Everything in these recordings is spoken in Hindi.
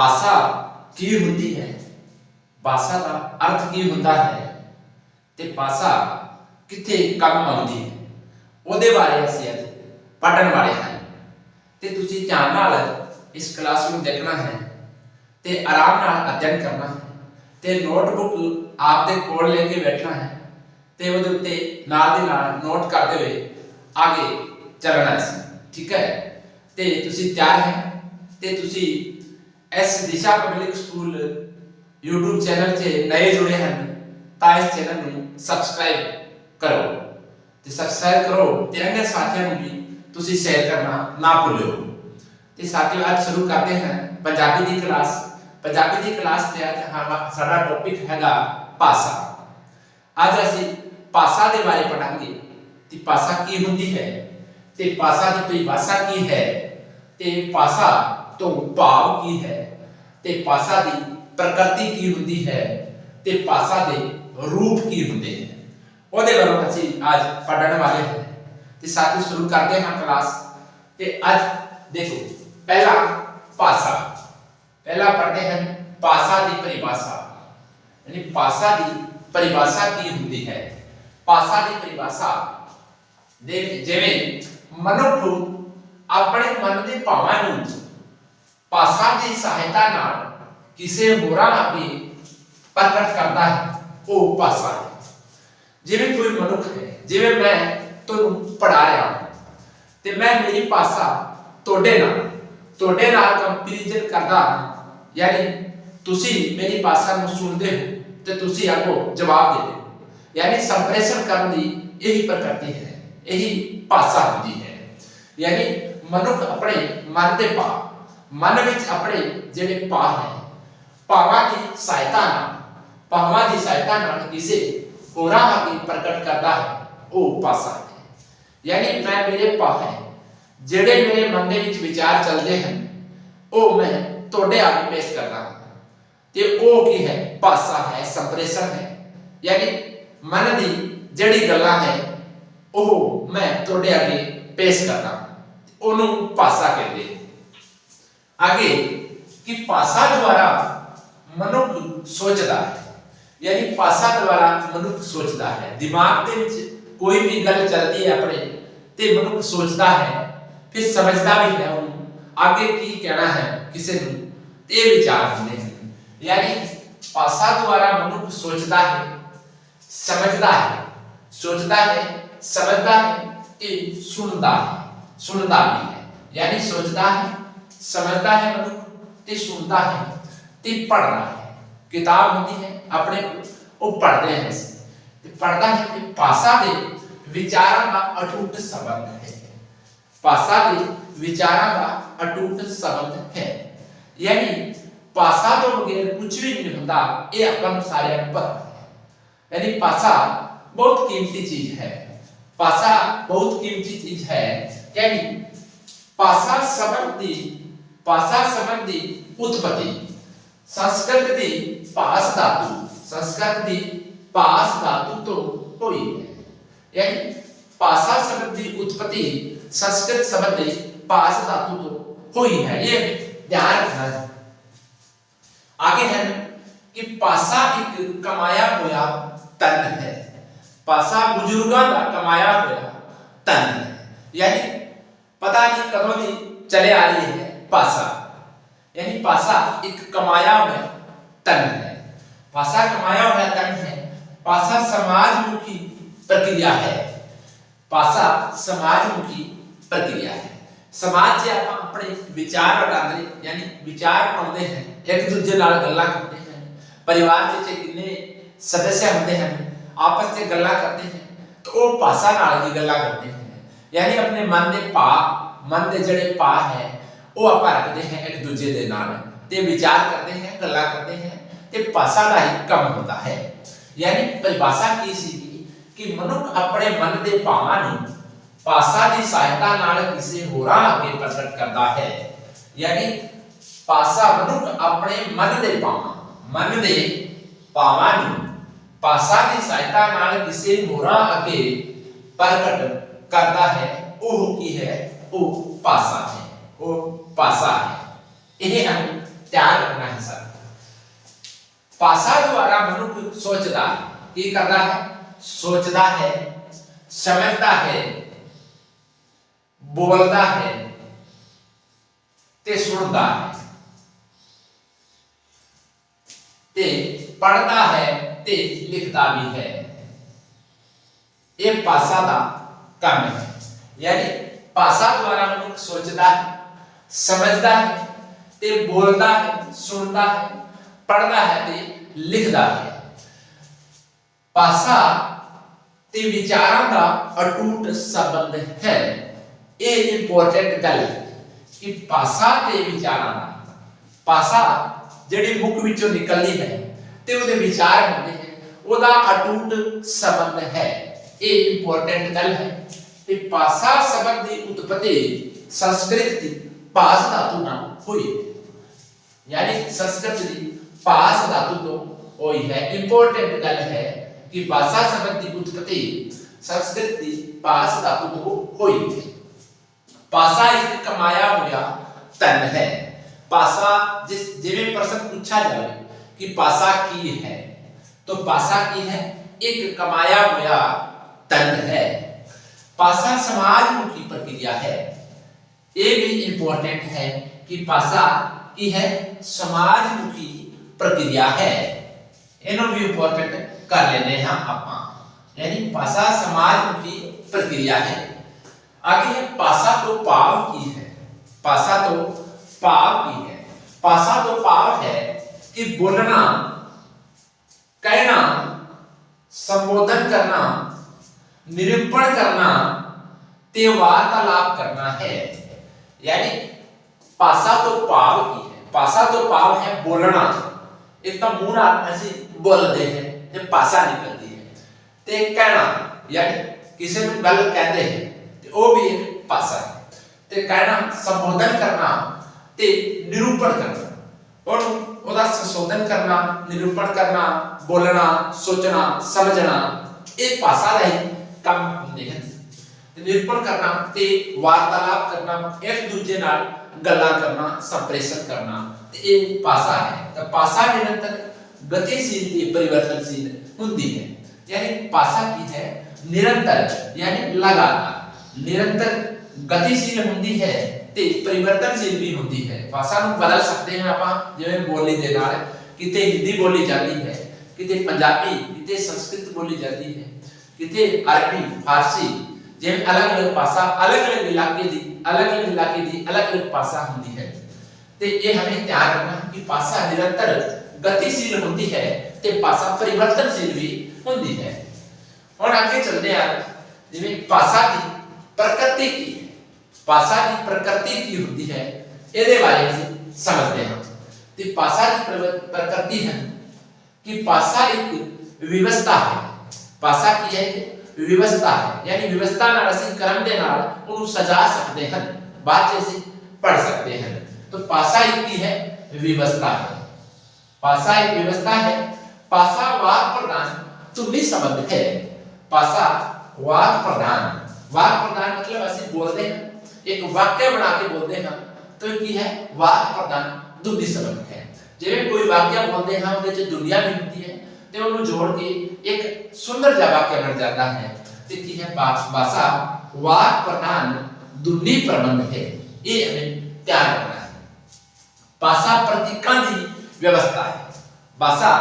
ਭਾਸ਼ਾ ਕੀ ਹੁੰਦੀ ਹੈ? ਭਾਸ਼ਾ ਦਾ ਅਰਥ ਕੀ ਹੁੰਦਾ ਹੈ? ਤੇ ਭਾਸ਼ਾ ਕਿੱਥੇ ਕੰਮ ਆਉਂਦੀ ਹੈ? ਉਹਦੇ ਬਾਰੇ ਅਸੀਂ ਅੱਜ ਪੜ੍ਹਨ ਵਾਲੇ ਹਾਂ। ਤੇ ਤੁਸੀਂ ਧਿਆਨ ਨਾਲ ਇਸ ਕਲਾਸ ਨੂੰ ਦੇਖਣਾ ਹੈ ਤੇ ਆਰਾਮ ਨਾਲ ਅਧਿਐਨ ਕਰਨਾ ਹੈ ਤੇ ਨੋਟਬੁੱਕ ਆਪਦੇ ਕੋਲ ਲੈ ਕੇ ਬੈਠਣਾ ਹੈ ਤੇ ਉਹਦੇ ਉੱਤੇ ਨਾਲ ਦੇ ਨਾਲ ਨੋਟ ਕਰਦੇ ਹੋਏ ਅੱਗੇ ਚੱਲਣਾ ਹੈ। ਠੀਕ ਹੈ? ਤੇ ਤੁਸੀਂ ਤਿਆਰ ਹੈ ਤੇ ਤੁਸੀਂ ਐਸ ਦਿਸ਼ਾ ਪਬਲਿਕ ਸਕੂਲ YouTube ਚੈਨਲ ਤੇ ਨਵੇਂ ਜੁੜੇ ਹਨ ਤਾਂ ਇਸ ਚੈਨਲ ਨੂੰ ਸਬਸਕ੍ਰਾਈਬ ਕਰੋ ਤੇ ਸਬਸਕ੍ਰਾਈਬ ਕਰੋ ਤੇ ਅੰਨੇ ਸਾਥੀਆਂ ਨੂੰ ਵੀ ਤੁਸੀਂ ਸ਼ੇਅਰ ਕਰਨਾ ਨਾ ਭੁੱਲਿਓ ਤੇ ਸਾਥੀਓ ਅੱਜ ਸ਼ੁਰੂ ਕਰਦੇ ਹਾਂ ਪੰਜਾਬੀ ਦੀ ਕਲਾਸ ਪੰਜਾਬੀ ਦੀ ਕਲਾਸ ਤੇ ਅੱਜ ਸਾਡਾ ਟੌਪਿਕ ਹੈਗਾ ਭਾਸ਼ਾ ਅੱਜ ਅਸੀਂ ਭਾਸ਼ਾ ਦੇ ਬਾਰੇ ਪੜਾਂਗੇ ਤੇ ਭਾਸ਼ਾ ਕੀ ਹੁੰਦੀ ਹੈ ਤੇ ਭਾਸ਼ਾ ਦੀ ਪਰਿਭਾਸ਼ਾ ਕੀ ਹੈ ਤੇ ਭਾਸ਼ਾ ਤੋਂ ਭਾਵ ਕੀ ਹੈ? ਤੇ ਭਾਸ਼ਾ ਦੀ ਪ੍ਰਕਿਰਤੀ ਕੀ ਹੁੰਦੀ ਹੈ? ਤੇ ਭਾਸ਼ਾ ਦੇ ਰੂਪ ਕੀ ਹੁੰਦੇ ਹਨ? ਉਹਦੇ ਬਾਰੇ ਅਸੀਂ ਅੱਜ ਪੜਨ ਵਾਲੇ ਹਾਂ। ਤੇ ਸਾਥੀ ਸ਼ੁਰੂ ਕਰਦੇ ਹਾਂ ਕਲਾਸ ਤੇ ਅੱਜ ਦੇਖੋ, ਪਹਿਲਾ ਭਾਸ਼ਾ। ਪਹਿਲਾ ਪੜ੍ਹਦੇ ਹਾਂ ਭਾਸ਼ਾ ਦੀ ਪਰਿਭਾਸ਼ਾ। ਯਾਨੀ ਭਾਸ਼ਾ ਦੀ ਪਰਿਭਾਸ਼ਾ ਕੀ ਹੁੰਦੀ ਹੈ? ਪਾਸ਼ਾ ਦੀ ਪਰਿਭਾਸ਼ਾ ਦੇ ਜਿਵੇਂ ਮਨੁੱਖ ਆਪਣੇ ਮਨ ਦੇ ਭਾਵਾਂ ਨੂੰ ਭਾਸ਼ਾ ਦੀ ਸਹਾਇਤਾ ਨਾਲ ਕਿਸੇ ਹੋਰਾਂ ਅੱਗੇ ਪ੍ਰਗਟ ਕਰਦਾ ਹੈ, ਉਹ ਭਾਸ਼ਾ ਹੈ। ਜਿਵੇਂ ਕੋਈ ਮਨੁੱਖ ਹੈ, ਜਿਵੇਂ ਮੈਂ ਤੁਹਾਨੂੰ ਪੜ੍ਹਾ ਰਿਹਾ ਤੇ ਮੈਂ ਮੇਰੀ ਭਾਸ਼ਾ ਤੁਹਾਡੇ ਨਾਲ ਤੁਹਾਡੇ ਨਾਲ ਕੰਪੈਰੀਜ਼ਨ ਕਰਦਾ ਯਾਨੀ ਤੁਸੀਂ ਮੇਰੀ ਭਾਸ਼ਾ ਨੂੰ ਸੁਣਦੇ ਹੋ ਤੇ ਤੁਸੀਂ ਅੱਗੋਂ ਜਵਾਬ ਦਿੰਦੇ ਹੋ ਯਾਨੀ ਸੰਪ੍ਰੇਸ਼ਣ ਕਰਨ ਦੀ ਇਹੀ ਪ੍ਰਕਿਰਤੀ ਹੈ, ਇਹੀ ਭਾਸ਼ਾ ਹੁੰਦੀ ਹੈ। ਯਾਨੀ ਮਨੁੱਖ ਆਪਣੇ ਮਨ ਦੇ ਭਾਵ ਮਨ ਵਿੱਚ ਆਪਣੇ ਜਿਹੜੇ ਭਾਵ ਹੈ ਭਾਵਾਂ ਦੀ ਸਹਾਇਤਾ ਨਾਲ ਭਾਵਾਂ ਦੀ ਸਹਾਇਤਾ ਨਾਲ ਕਿਸੇ ਹੋਰਾਂ ਅੱਗੇ ਪ੍ਰਗਟ ਕਰਦਾ ਹੈ ਉਹ ਭਾਸ਼ਾ ਹੈ ਯਾਨੀ ਮੈਂ ਮੇਰੇ ਭਾਵ ਹੈ ਜਿਹੜੇ ਮੇਰੇ ਮਨ ਦੇ ਵਿੱਚ ਵਿਚਾਰ ਚੱਲਦੇ ਹਨ ਉਹ ਮੈਂ ਤੁਹਾਡੇ ਅੱਗੇ ਪੇਸ਼ ਕਰਦਾ ਹਾਂ ਤੇ ਉਹ ਕੀ ਹੈ ਭਾਸ਼ਾ ਹੈ ਸੰਪ੍ਰੇਸ਼ਣ ਹੈ ਯਾਨੀ ਮਨ ਦੀ ਜਿਹੜੀ ਗੱਲਾਂ ਹੈ ਉਹ ਮੈਂ ਤੁਹਾਡੇ ਅੱਗੇ ਪੇਸ਼ ਕਰਦਾ ਹਾਂ ਉਹਨੂੰ ਭਾਸ਼ਾ ਕਹਿੰਦੇ ਹਨ। आगे कि भाषा द्वारा ਮਨੁੱਖ ਸੋਚਦਾ ਹੈ ਯਾਨੀ ਭਾਸ਼ਾ ਦੁਆਰਾ ਮਨੁੱਖ ਸੋਚਦਾ ਹੈ ਦਿਮਾਗ ਦੇ ਵਿੱਚ ਕੋਈ ਵੀ ਗੱਲ ਚੱਲਦੀ ਹੈ ਆਪਣੇ ਤੇ ਮਨੁੱਖ ਸੋਚਦਾ ਹੈ ਫਿਰ ਸਮਝਦਾ ਵੀ ਹੈ ਉਹਨੂੰ ਅੱਗੇ ਕੀ ਕਹਿਣਾ ਹੈ ਕਿਸੇ ਨੂੰ ਤੇ ਇਹ ਵਿਚਾਰ ਹੁੰਦੇ ਹਨ ਯਾਨੀ ਭਾਸ਼ਾ ਦੁਆਰਾ ਮਨੁੱਖ ਸੋਚਦਾ ਹੈ ਸਮਝਦਾ ਹੈ ਸੋਚਦਾ ਹੈ ਸਮਝਦਾ ਹੈ ਤੇ ਸੁਣਦਾ ਹੈ ਸੁਣਦਾ ਵੀ ਹੈ ਯਾਨੀ ਸੋਚਦਾ ਹੈ समझता है मनुष्य ते सुनता है, ते पढ़ता है। किताब होती है, अपने वो पढ़ते हैं पढ़ता है कि पासा दे, विचार का अटूट संबंध है। पासा दे, विचार का अटूट संबंध है। यानी पासा तो बगैर कुछ भी नहीं होता, ये अपन सारे पर यानी पासा बहुत कीमती चीज़ है। पासा बहुत कीमती चीज़ है। यानी पासा संबंधी भाषा संबंधी उत्पत्ति संस्कृत दी पास धातु संस्कृत दी पास धातु तो हुई है। यानी भाषा संबंधी उत्पत्ति संस्कृत संबंधी पास धातु तो हुई है। ये ध्यान रखना है। आगे है कि पासा एक कमाया हुआ तन है। पासा बुज़ुर्गों का कमाया हुआ तन है। यानी पता नहीं कदों की चले आ रही है। पासा यानी पासा एक कमाया हुआ तन है। पासा कमाया हुआ तन है। पासा समाजमुखी प्रक्रिया है। पासा समाजमुखी प्रक्रिया है। समाज से आप अपने विचार वटांदरे यानी विचार पाते हैं, एक दूसरे नाल गल्ला करते हैं। परिवार ਪਰਿਵਾਰ ਵਿੱਚ ਕਿੰਨੇ सदस्य होते हैं, आपस ਵਿੱਚ गल्ला करते हैं तो वो पासा नाल ਹੀ गल्ला करते हैं। यानी अपने मन ਦੇ पा, मन ਦੇ जड़े पा है ਉਹ ਆਪਾਂ ਰੱਖਦੇ ਹਾਂ ਇੱਕ ਦੂਜੇ ਦੇ ਨਾਲ ਤੇ ਵਿਚਾਰ ਕਰਦੇ ਹਾਂ ਗੱਲਾਂ ਕਰਦੇ ਹਾਂ ਤੇ ਭਾਸ਼ਾ ਦਾ ਹੀ ਕੰਮ ਹੁੰਦਾ ਹੈ ਯਾਨੀ ਪਰਿਭਾਸ਼ਾ ਕੀ ਸੀ ਕਿ ਮਨੁੱਖ ਆਪਣੇ ਮਨ ਦੇ ਭਾਵਾਂ ਨੂੰ ਭਾਸ਼ਾ ਦੀ ਸਹਾਇਤਾ ਨਾਲ ਕਿਸੇ ਹੋਰਾਂ ਅੱਗੇ ਪ੍ਰਗਟ ਕਰਦਾ ਹੈ ਯਾਨੀ ਭਾਸ਼ਾ ਮਨੁੱਖ ਆਪਣੇ ਮਨ ਦੇ ਭਾਵਾਂ ਮਨ ਦੇ ਭਾਵਾਂ ਨੂੰ ਭਾਸ਼ਾ ਦੀ ਸਹਾਇਤਾ ਨਾਲ ਕਿਸੇ ਹੋਰਾਂ ਅੱਗੇ ਪ੍ਰਗਟ ਕਰਦਾ ਹੈ ਉਹ ਕੀ ਹੈ ਉਹ ਭਾਸ਼ਾ ਹੈ वो पासा है इन्हें हम तैयार करना है सर। पासा द्वारा मनुष्य सोचता की करता है, सोचता है, समझता है, बोलता है, ते सुनता है, ते पढ़ता है, ते लिखता भी है। ये पासा का काम है। यानी पासा द्वारा मनुष्य सोचता है ਸਮਝਦਾ ਹੈ ਤੇ ਬੋਲਦਾ ਹੈ, ਸੁਣਦਾ ਹੈ, ਪੜ੍ਹਦਾ ਹੈ ਤੇ ਲਿਖਦਾ ਹੈ। ਪਾਸਾ ਤੇ ਵਿਚਾਰਾਂ ਦਾ ਅਟੁੱਟ ਸੰਬੰਧ ਹੈ। ਇਹ ਇੰਪੋਰਟੈਂਟ ਗੱਲ ਕਿ ਪਾਸਾ ਤੇ ਵਿਚਾਰਾਂ ਦਾ। ਪਾਸਾ ਜਿਹੜੀ ਮੁੱਖ ਵਿੱਚੋਂ ਨਿਕਲਦੀ ਹੈ ਤੇ ਉਹਦੇ ਵਿਚਾਰ ਹੁੰਦੇ ਹੈ, ਉਹਦਾ ਅਟੂਟ ਸੰਬੰਧ ਹੈ। ਇਹ ਇੰਪੋਰਟੈਂਟ ਗੱਲ ਹੈ ਤੇ ਭਾਸ਼ਾ ਸ਼ਬਦ ਦੀ ਉਤਪਤੀ ਸੰਸਕ੍ਰਿਤ ਦੀ पास धातु ना हुई। यानी संस्कृत पास धातु तो हुई है। इंपॉर्टेंट गल है कि भाषा संबंधी उत्पत्ति संस्कृत पास धातु तो हुई। है पासा एक कमाया हुआ तन है। पासा जिस जिमें प्रश्न पूछा जाए कि पासा की है तो पासा की है एक कमाया हुआ तन है। पासा समाज मुखी प्रक्रिया है। ये भी इंपॉर्टेंट है कि पासा की है समाज मुखी प्रक्रिया है। इन्हों भी इंपॉर्टेंट कर लेने हैं आप यानी पासा समाज मुखी प्रक्रिया है। आगे है, पासा तो पाव की है। पासा तो पाव की है। पासा तो पाव है कि बोलना, कहना, संबोधन करना, निरूपण करना त्योहार का लाभ करना है। यानी ਭਾਸ਼ਾ ਤੋਂ ਭਾਵ ਕੀ ਹੈ? ਭਾਸ਼ਾ ਤੋਂ ਭਾਵ ਹੈ ਬੋਲਣਾ। ਇੱਕ ਤਾਂ ਮੂੰਹ ਨਾਲ ਅਸੀਂ ਬੋਲਦੇ ਹਾਂ ਤੇ ਭਾਸ਼ਾ ਨਿਕਲਦੀ ਹੈ। ਤੇ ਕਹਿਣਾ, ਯਾਨੀ ਕਿਸੇ ਨੂੰ ਗੱਲ ਕਹਿੰਦੇ ਹੈ, ਤੇ ਉਹ ਵੀ ਇੱਕ ਭਾਸ਼ਾ ਹੈ। ਤੇ ਕਹਿਣਾ, ਸੰਬੋਧਨ ਕਰਨਾ ਤੇ ਨਿਰੂਪਣ ਕਰਨਾ। ਉਹਨੂੰ ਉਹਦਾ ਸੰਸ਼ੋਧਨ ਕਰਨਾ, ਨਿਰੂਪਣ ਕਰਨਾ, ਬੋਲਣਾ, ਸੋਚਣਾ, ਸਮਝਣਾ, ਇਹ ਭਾਸ਼ਾ ਰਹੀ ਕੰਮ ਹੁੰਦੇ ਹਨ। ਤੇ ਨਿਰੂਪਣ ਕਰਨਾ ਤੇ ਵਾਰਤਾਲਾਪ ਕਰਨਾ ਇੱਕ ਦੂਜੇ ਨਾਲ ਗੱਲਾਂ ਕਰਨਾ ਸੰਪ੍ਰੇਸ਼ਣ ਕਰਨਾ ਤੇ ਇਹ ਭਾਸ਼ਾ ਹੈ ਤਾਂ ਭਾਸ਼ਾ ਨਿਰੰਤਰ ਗਤੀਸ਼ੀਲ ਤੇ ਪਰਿਵਰਤਨਸ਼ੀਲ ਹੁੰਦੀ ਹੈ यानी भाषा की है निरंतर यानी लगातार निरंतर गतिशील ਹੁੰਦੀ ਹੈ ਤੇ ਪਰਿਵਰਤਨਸ਼ੀਲ ਵੀ ਹੁੰਦੀ ਹੈ ਭਾਸ਼ਾ ਨੂੰ ਬਦਲ ਸਕਦੇ ਹਾਂ ਆਪਾਂ ਜਿਵੇਂ ਬੋਲੀ ਦੇ ਨਾਲ ਕਿਤੇ ਹਿੰਦੀ ਬੋਲੀ ਜਾਂਦੀ ਹੈ ਕਿਤੇ ਪੰਜਾਬੀ ਕਿਤੇ ਸੰਸਕ੍ਰਿਤ ਬੋਲੀ ਜਾਂਦੀ ਹੈ ਕਿਤੇ ਅਰਬੀ ਫਾਰਸੀ જેમ अलग अलग પાસા अलग अलग इलाके દી अलग अलग इलाके दी अलग अलग पासा होती है। तो ये हमें ध्यान रखना कि पासा निरंतर गतिशील होती है, ते पासा परिवर्तनशील भी होती है। और आगे चलते हैं जिमें पासा की प्रकृति की, पासा की प्रकृति की होती है ਇਹਦੇ ਬਾਰੇ समझते हैं ਤੇ ਪਾਸਾ तो की प्रकृति है कि पासा एक व्यवस्था है। पासा की है कि ਵਿਵਸਥਾ ਹੈ ਯਾਨੀ ਵਿਵਸਥਾ ਨਾਲ ਅਸੀਂ ਕਰਮ ਦੇ ਨਾਲ ਉਹਨੂੰ ਸਜਾ ਸਕਦੇ ਹਾਂ ਬਾਅਦ ਚ ਅਸੀਂ ਪੜ ਸਕਦੇ ਹਾਂ तो भाषा एक की है व्यवस्था है भाषा एक व्यवस्था है भाषा वाक प्रधान तुम्ही संबंध है भाषा वाक प्रधान वाक प्रधान मतलब ਅਸੀਂ ਬੋਲਦੇ ਹਾਂ ਇੱਕ ਵਾਕਿਆ ਬਣਾ ਕੇ ਬੋਲਦੇ ਹਾਂ ਤਾਂ ਇਹ ਕੀ ਹੈ ਵਾਕ ਪ੍ਰਧਾਨ ਦੁੱਧੀ ਸੰਬੰਧ ਹੈ ਜਿਵੇਂ ਕੋਈ ਵਾਕਿਆ ਬੋਲਦੇ ਹਾਂ ਉਹਦੇ ਚ ਦੁਨੀਆ ਵੀ ਹੁੰਦੀ ਹੈ जोड़ के एक सुंदर ਇੱਕ ਸੁੰਦਰ ਵਾਕਿਆ है। भाषा वाक प्रधान प्रबंध है। ये हमें करना है। भाषा व्यवस्था है। भाषा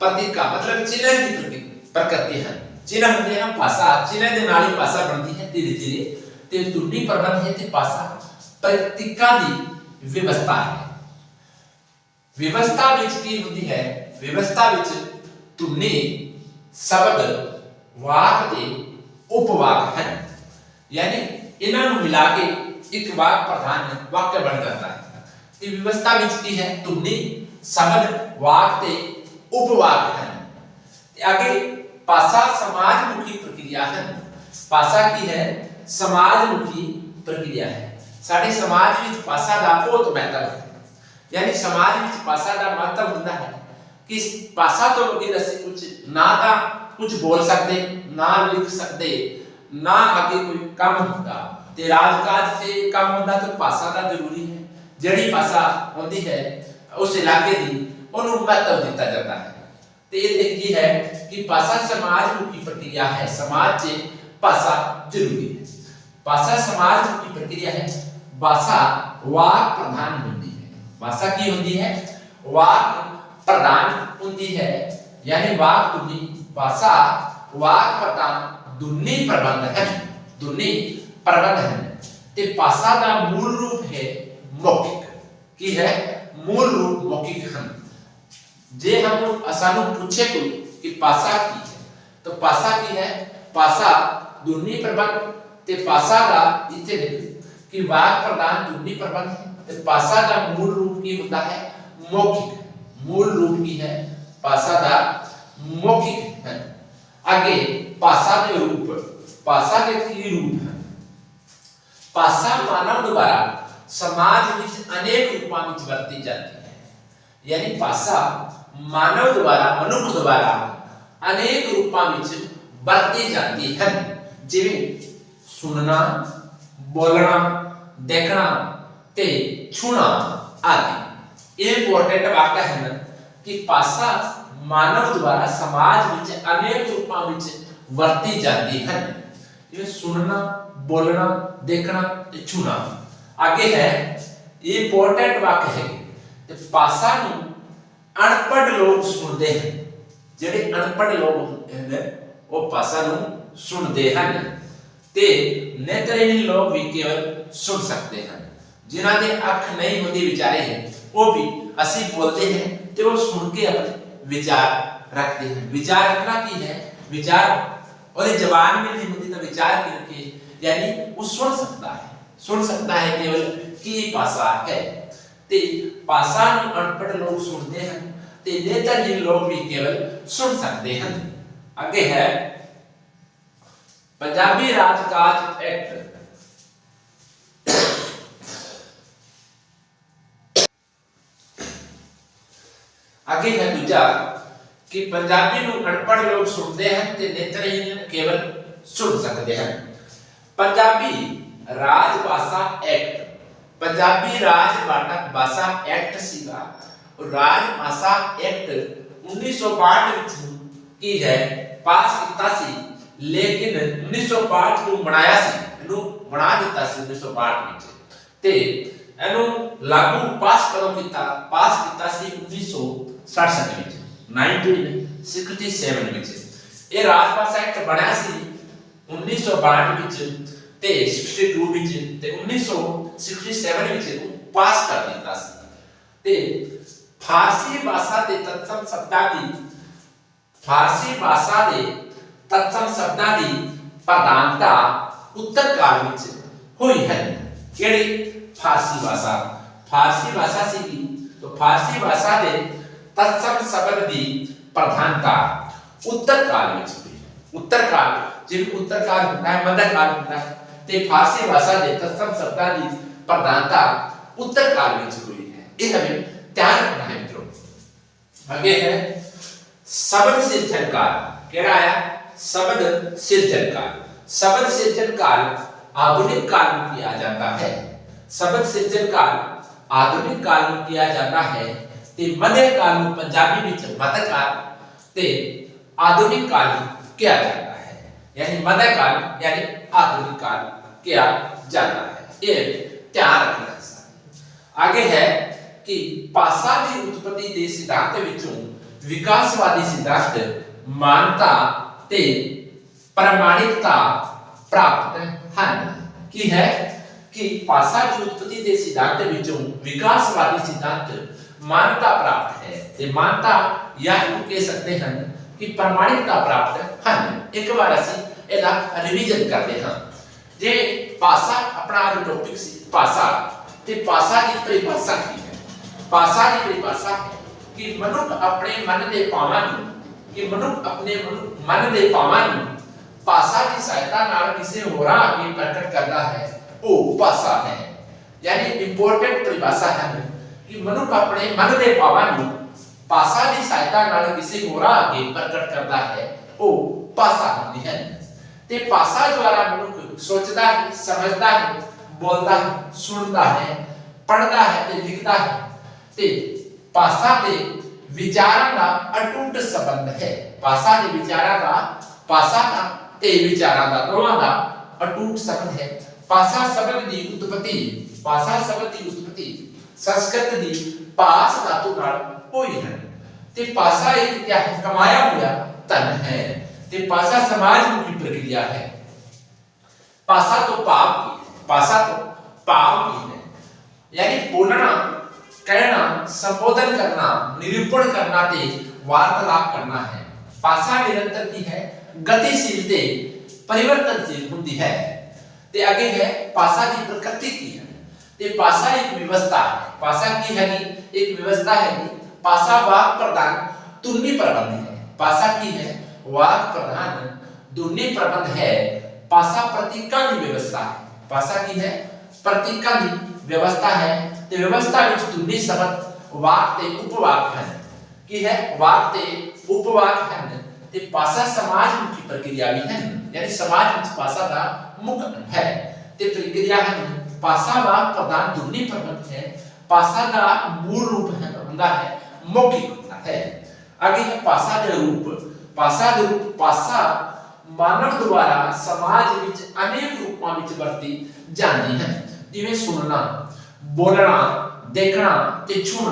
प्रतीक का मतलब चिन्ह की प्रकृति है। चिन्ह भाषा चिन्ह भाषा बनती है धीरे धीरे। ते प्रबंध है ते भाषा व्यवस्था है। व्यवस्था ਧੁਨੀ ਸ਼ਬਦ ਵਾਕ ਤੇ ਉਪਵਾਕ ਹਨ ਯਾਨੀ ਇਹਨਾਂ ਨੂੰ ਮਿਲਾ ਕੇ ਇੱਕ ਵਾਕ ਪ੍ਰਧਾਨ ਵਾਕਿਆ ਬਣ ਜਾਂਦਾ ਹੈ ਤੇ ਵਿਵਸਥਾ ਵਿੱਚ ਕੀ ਹੈ ਧੁਨੀ ਸ਼ਬਦ ਵਾਕ ਤੇ ਉਪਵਾਕ ਹਨ ਤੇ ਅੱਗੇ ਭਾਸ਼ਾ ਸਮਾਜ ਮੁਖੀ ਪ੍ਰਕਿਰਿਆ ਹੈ ਭਾਸ਼ਾ ਕੀ ਹੈ ਸਮਾਜ ਮੁਖੀ ਪ੍ਰਕਿਰਿਆ ਹੈ ਸਾਡੇ ਸਮਾਜ ਵਿੱਚ ਭਾਸ਼ਾ ਦਾ ਬਹੁਤ ਮਹੱਤਵ ਹੈ ਯਾਨੀ ਸਮਾਜ ਵਿੱਚ ਭਾਸ਼ਾ ਦਾ ਮਹੱਤਵ ਹੁੰਦਾ ਹੈ किस भाषा तो लगी रसी, कुछ ना था, कुछ बोल सकते, ना लिख सकते, ना आगे कोई काम होता। ते राजकाज से काम होता तो भाषा का ज़रूरी है। जड़ी भाषा होती है, उस इलाके की उन्होंने तो महत्व दिता जाता है। तो ये देखिए है कि भाषा समाज की प्रक्रिया है। समाज से भाषा ज़रूरी है। भाषा समाज की प्रक्रिया है। भाषा वाक प्रधान होती है। भाषा की होती है? वाक प्रदान पूंजी है। यानी वाक दुनी भाषा वाक प्रदान दुनी प्रबंध है। दुनी प्रबंध है। ते भाषा का मूल रूप है मौखिक। की है? मूल रूप मौखिक हम जे हम असानु पूछे को कि भाषा की है तो भाषा की है भाषा दुनी प्रबंध। ते भाषा का इथे देखो कि वाक प्रदान दुनी प्रबंध है। ते भाषा का मूल रूप की होता है मौखिक। मूल रूप की है, पासादा मौखिक है। आगे, पासा के रूप, पासा के तीन रूप है। पासा मानव द्वारा समाज में अनेक रूपों में वर्ती जाती है। यानी पासा मानव द्वारा मनुष्य द्वारा अनेक रूपों में वर्ती जाती है। जिमें सुनना, बोलना, देखना, ते छूना आदि। ਇਹ ਇੰਪੋਰਟੈਂਟ ਵਾਕ ਹਨ ਕਿ ਭਾਸ਼ਾ ਮਾਨਵ ਦੁਆਰਾ ਸਮਾਜ ਵਿੱਚ ਅਨੇਕ ਰੂਪਾਂ ਵਿੱਚ ਵਰਤੀ ਜਾਂਦੀ ਹੈ। ਜਿਵੇਂ ਸੁਣਨਾ, ਬੋਲਣਾ, ਦੇਖਣਾ ਤੇ ਛੂਣਾ ਅੱਗੇ ਹੈ, ਇਹ ਇੰਪੋਰਟੈਂਟ ਵਾਕ ਹੈ ਤੇ ਭਾਸ਼ਾ ਨੂੰ ਅਨਪੜ੍ਹ ਲੋਕ ਸੁਣਦੇ ਹਨ। ਜਿਹੜੇ ਅਨਪੜ੍ਹ ਲੋਕ ਹੁੰਦੇ ਉਹ ਭਾਸ਼ਾ ਨੂੰ ਸੁਣਦੇ ਹਨ ਤੇ ਨੇਤਰਹੀਣ ਲੋਕ ਵੀ ਕੇਵਲ ਸੁਣ ਸਕਦੇ ਹਨ। ਜਿਨ੍ਹਾਂ ਦੇ ਅੱਖ ਨਹੀਂ ਹੁੰਦੀ ਵਿਚਾਰੇ ਉਹ ਵੀ ਅਸੀਂ ਬੋਲਦੇ ਹਾਂ ਤੇ ਉਹ ਸੁਣ ਕੇ ਆਪਣੇ ਵਿਚਾਰ ਰੱਖਦੇ ਹਨ ਵਿਚਾਰ ਰੱਖਣਾ ਕੀ ਹੈ ਵਿਚਾਰ ਉਹਦੀ ਜ਼ਬਾਨ ਵਿੱਚ ਨਹੀਂ ਹੁੰਦੀ ਤਾਂ ਵਿਚਾਰ ਕਰਕੇ ਯਾਨੀ ਉਹ ਸੁਣ ਸਕਦਾ ਹੈ ਸੁਣ ਸਕਦਾ ਹੈ ਕੇਵਲ ਕੀ ਭਾਸ਼ਾ ਹੈ ਤੇ ਭਾਸ਼ਾ ਨੂੰ ਅਨਪੜ੍ਹ ਲੋਕ ਸੁਣਦੇ ਹਨ ਤੇ ਨੇਤਰਹੀਣ ਲੋਕ ਵੀ ਕੇਵਲ ਸੁਣ ਸਕਦੇ ਹਨ ਅੱਗੇ ਹੈ ਪੰਜਾਬੀ ਰਾਜ ਕਾਜ ਐਕਟ ਅੱਗੇ ਹੈ ਦੂਜਾ ਕਿ ਪੰਜਾਬੀ ਨੂੰ ਅਨਪੜ੍ਹ ਲੋਕ ਸੁਣਦੇ ਹਨ ਤੇ ਨੇਤਰਹੀਣ ਕੇਵਲ ਸੁਣ ਸਕਦੇ ਹਨ। ਪੰਜਾਬੀ ਰਾਜ ਭਾਸ਼ਾ ਐਕਟ ਪੰਜਾਬੀ ਰਾਜ ਭਾਸ਼ਾ ਐਕਟ ਸੀਗਾ। ਰਾਜ ਭਾਸ਼ਾ ਐਕਟ 1962 ਵਿੱਚ ਕੀ ਹੈ? ਪਾਸ ਕੀਤਾ ਸੀ। ਲੇਕਿਨ 1962 ਨੂੰ ਬਣਾਇਆ ਸੀ। ਇਹਨੂੰ ਬਣਾ ਦਿੱਤਾ ਸੀ 1962 ਵਿੱਚ। ਤੇ ਇਹਨੂੰ ਲਾਗੂ ਪਾਸ ਕਦੋਂ ਕੀਤਾ? ਪਾਸ ਕੀਤਾ ਸੀ 1967 ਵਿੱਚ 1967 ਵਿੱਚ ਇਹ ਰਾਜ ਭਾਸ਼ਾ ਐਕਟ ਬਣਿਆ ਸੀ 1962 ਵਿੱਚ ਤੇ 62 ਵਿੱਚ ਤੇ 1967 ਵਿੱਚ ਪਾਸ ਕਰ ਦਿੱਤਾ ਸੀ ਤੇ ਫਾਰਸੀ ਭਾਸ਼ਾ ਦੇ ਤਤਸਮ ਸ਼ਬਦਾਂ ਦੀ ਫਾਰਸੀ ਭਾਸ਼ਾ ਦੇ ਤਤਸਮ ਸ਼ਬਦਾਂ ਦੀ ਪ੍ਰਧਾਨਤਾ ਉੱਤਰ ਕਾਲ ਵਿੱਚ ਹੋਈ ਹੈ ਕਿਹੜੀ ਫਾਰਸੀ ਭਾਸ਼ਾ ਫਾਰਸੀ ਭਾਸ਼ਾ ਸੀ ਤਾਂ ਫਾਰਸੀ ਭਾਸ਼ਾ ਦੇ तत्सम शब्द सबदी प्रधानता। उत्तर काल में चलती है। उत्तर काल, जिन उत्तर काल होता है मध्य काल होता है, तो ते फारसी भाषा में तत्सम शब्द शब्दादी प्रधानता उत्तर काल में ज़रूरी है। ये हमें ध्यान रखना है मित्रों। आगे है शब्द सिर्जन काल। कह रहा है शब्द सिर्जन काल। शब्द सिर्जन काल आधुनिक काल में किया जाता है। शब्द सिर्जन काल आधुनिक काल में किया जाता है ਤੇ ਮਧਿਕਾਲ ਨੂੰ ਪੰਜਾਬੀ ਵਿੱਚ ਮਧਕਾਲ ਤੇ ਆਧੁਨਿਕ ਕਾਲ ਕਿਹਾ ਜਾਂਦਾ ਹੈ। ਯਾਨੀ ਮਧਕਾਲ ਯਾਨੀ आधुनिक काल किया जाता है ये ध्यान रखना आगे है कि पासा की उत्पत्ति के सिद्धांत ਵਿੱਚੋਂ ਵਿਕਾਸਵਾਦੀ ਸਿਧਾਂਤ ਮਾਨਤਾ ਤੇ ਪ੍ਰਮਾਣਿਕਤਾ ਪ੍ਰਾਪਤ ਹਨ। ਕੀ ਹੈ? ਕਿ ਪਾਸਾ ਦੀ ਉਤਪਤੀ ਦੇ ਸਿਧਾਂਤ ਵਿੱਚੋਂ ਵਿਕਾਸਵਾਦੀ ਸਿਧਾਂਤ ਮਾਨਤਾ ਪ੍ਰਾਪਤ ਹੈ ਤੇ ਮਾਨਤਾ ਜਾਂ ਇਹ ਕਹਿ ਸਕਦੇ ਹਨ ਕਿ ਪ੍ਰਮਾਣਿਕਤਾ ਪ੍ਰਾਪਤ ਹਨ ਇੱਕ ਵਾਰ ਅਸੀਂ ਇਹਦਾ ਰਿਵੀਜ਼ਨ ਕਰਦੇ ਹਾਂ ਜੇ ਭਾਸ਼ਾ ਆਪਣਾ ਜੋ ਟੌਪਿਕ ਸੀ ਭਾਸ਼ਾ ਤੇ ਭਾਸ਼ਾ ਦੀ ਪਰਿਭਾਸ਼ਾ ਕੀ ਹੈ ਭਾਸ਼ਾ ਦੀ ਪਰਿਭਾਸ਼ਾ ਹੈ ਕਿ ਮਨੁੱਖ ਆਪਣੇ ਮਨ ਦੇ ਭਾਵਾਂ ਨੂੰ ਕਿ ਮਨੁੱਖ ਆਪਣੇ ਮਨੁ- ਮਨ ਦੇ ਭਾਵਾਂ ਨੂੰ ਭਾਸ਼ਾ ਦੀ ਸਹਾਇਤਾ ਨਾਲ ਕਿਸੇ ਹੋਰਾਂ ਅੱਗੇ ਪ੍ਰਗਟ ਕਰਦਾ ਹੈ ਉਹ ਭਾਸ਼ਾ ਹੈ ਯਾਨੀ ਇੰਪੋਰਟੈਂਟ ਪਰਿਭਾਸ਼ਾ ਹੈ ਕਿ ਮਨੁੱਖ ਆਪਣੇ ਮਨ ਦੇ ਭਾਵਾਂ ਨੂੰ ਭਾਸ਼ਾ ਦੀ ਸਹਾਇਤਾ ਨਾਲ ਕਿਸੇ ਹੋਰਾਂ ਅੱਗੇ ਪ੍ਰਗਟ ਕਰਦਾ ਹੈ ਉਹ ਭਾਸ਼ਾ ਹੁੰਦੀ ਹੈ ਤੇ ਭਾਸ਼ਾ ਦੁਆਰਾ ਮਨੁੱਖ ਸੋਚਦਾ ਹੈ ਸਮਝਦਾ ਹੈ ਬੋਲਦਾ ਹੈ ਸੁਣਦਾ ਹੈ ਪੜ੍ਹਦਾ ਹੈ ਤੇ ਲਿਖਦਾ ਹੈ ਤੇ ਭਾਸ਼ਾ ਤੇ ਵਿਚਾਰਾਂ ਦਾ ਅਟੁੱਟ ਸੰਬੰਧ ਹੈ ਭਾਸ਼ਾ ਦੇ ਵਿਚਾਰਾਂ ਦਾ ਭਾਸ਼ਾ ਦਾ ਤੇ ਵਿਚਾਰਾਂ ਦਾ ਦੋਵਾਂ ਦਾ ਅਟੁੱਟ ਸੰਬੰਧ ਹੈ ਭਾਸ਼ਾ ਸ਼ਬਦ ਦੀ ਉਤਪਤੀ ਭਾਸ਼ਾ ਸ਼ਬਦ ਦੀ ਉਤਪਤੀ संस्कृत की पास धातु गण हुई है। ते पासा एक क्या है? कमाया हुआ धन है। ते पासा समाज मुखी प्रक्रिया है। पासा तो पाप की पासा तो पाप की है। यानी बोलना, कहना, संबोधन करना, निरूपण करना ते वार्तालाप करना है। पासा निरंतर की है गतिशील ते परिवर्तनशील होती है। ते आगे है, पासा की प्रकृति की है। ये पासा एक व्यवस्था है। पासा की है नहीं एक व्यवस्था है नहीं पासा वाक प्रदान दुन्नी प्रबंध है। पासा की है, वाक प्रदान दुन्नी प्रबंध है। पासा प्रतिकानी व्यवस्था है। पासा की है प्रतिकानी व्यवस्था है। ते व्यवस्था विच दुन्नी समत वाक ते उपवाक है। की है, वाक ते उपवाक है। ते पासा समाज की प्रक्रिया भी है। यानी समाज में पासा का मुख है। ते प्रक्रिया है ਹੈ ਭਾਸ਼ਾ ਵਾਕ ਪ੍ਰਦਾਨ ਧੁਨੀ ਪ੍ਰਬੰਧ ਹੈ ਭਾਸ਼ਾ ਦਾ ਮੂਲ ਰੂਪ ਹੈ ਹੁੰਦਾ ਹੈ ਮੌਖਿਕ ਹੁੰਦਾ ਹੈ ਅੱਗੇ ਹੈ ਭਾਸ਼ਾ ਦੇ ਰੂਪ ਭਾਸ਼ਾ ਦੇ ਰੂਪ ਭਾਸ਼ਾ ਮਾਨਵ ਦੁਆਰਾ ਸਮਾਜ ਵਿੱਚ ਅਨੇਕ ਰੂਪਾਂ ਵਿੱਚ ਵਰਤੀ ਜਾਂਦੀ ਹੈ ਜਿਵੇਂ ਸੁਣਨਾ ਬੋਲਣਾ ਦੇਖਣਾ ਤੇ ਛੂਣਾ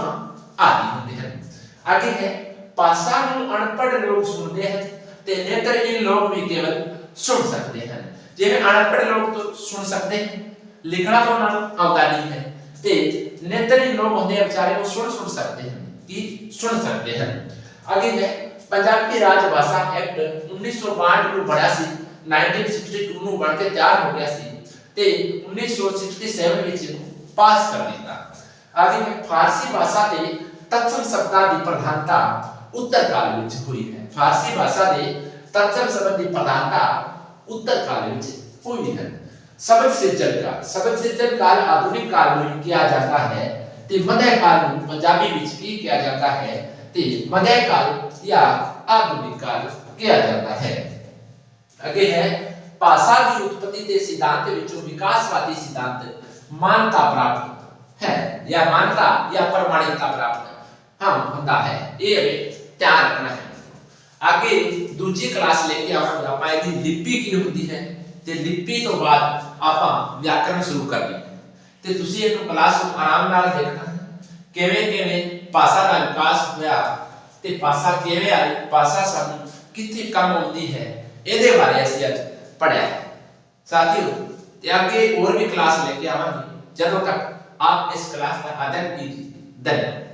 ਆਦਿ ਹੁੰਦੇ ਹਨ ਅੱਗੇ ਹੈ ਭਾਸ਼ਾ ਨੂੰ ਅਨਪੜ੍ਹ ਲੋਕ ਸੁਣਦੇ ਹਨ ਤੇ ਨੇਤਰਹੀਣ ਲੋਕ ਵੀ ਕੇਵਲ ਸੁਣ ਸਕਦੇ ਹਨ ਜਿਵੇਂ ਅਨਪੜ੍ਹ ਲੋਕ ਤਾਂ ਸੁਣ ਸਕਦੇ ਹਨ लिखना तो होना अवगानी है। ते नेत्रहीन लोग होते हैं बेचारे वो सुन सुन सकते हैं, कि सुन सकते हैं। आगे है, पंजाब की राजभाषा एक्ट 1905 को बड़ा सी 1962 ਨੂੰ ਬਣ ਕੇ ਤਿਆਰ ਹੋ ਗਿਆ ਸੀ ਤੇ 1967 ਵਿੱਚ पास कर ਦਿੱਤਾ आगे है, फारसी भाषा के तत्सम शब्दां ਦੀ प्रधानता उत्तर काल ਵਿੱਚ हुई है। फारसी भाषा ਦੇ तत्सम शब्द ਦੀ प्रधानता उत्तर काल ਵਿੱਚ हुई है। शब्द से का। शब्द से जल आधुनिक काल में किया जाता है। ते मध्य काल पंजाबी बीच की किया जाता है। ते मध्य काल या आधुनिक काल किया जाता है। आगे है भाषा की उत्पत्ति के सिद्धांत विचों विकासवादी सिद्धांत मानता प्राप्त है, या मानता या प्रमाणिकता प्राप्त। हाँ, हम होता है। ये ध्यान रखना है। आगे दूसरी क्लास लेके आवांगा पाए लिपि की होती है। ते लिपि तो बाद ਆਪਾਂ ਵਿਆਕਰਣ ਸ਼ੁਰੂ ਕਰਨੀ ਹੈ ਤੇ ਤੁਸੀਂ ਇਹਨੂੰ ਕਲਾਸ ਨੂੰ ਆਰਾਮ ਨਾਲ ਦੇਖਣਾ ਕਿਵੇਂ ਕਿਵੇਂ ਭਾਸ਼ਾ ਦਾ ਵਿਕਾਸ ਹੋਇਆ ਤੇ ਭਾਸ਼ਾ ਕਿਵੇਂ ਆਈ ਭਾਸ਼ਾ ਸਾਨੂੰ ਕਿੱਥੇ ਕੰਮ ਆਉਂਦੀ ਹੈ ਇਹਦੇ ਬਾਰੇ ਅਸੀਂ ਅੱਜ ਪੜਿਆ ਸਾਥੀਓ ਤੇ ਅੱਗੇ ਹੋਰ ਵੀ ਕਲਾਸ ਲੈ ਕੇ ਆਵਾਂਗੇ ਜਦੋਂ ਤੱਕ आप इस क्लास का अध्ययन कीजिए धन्यवाद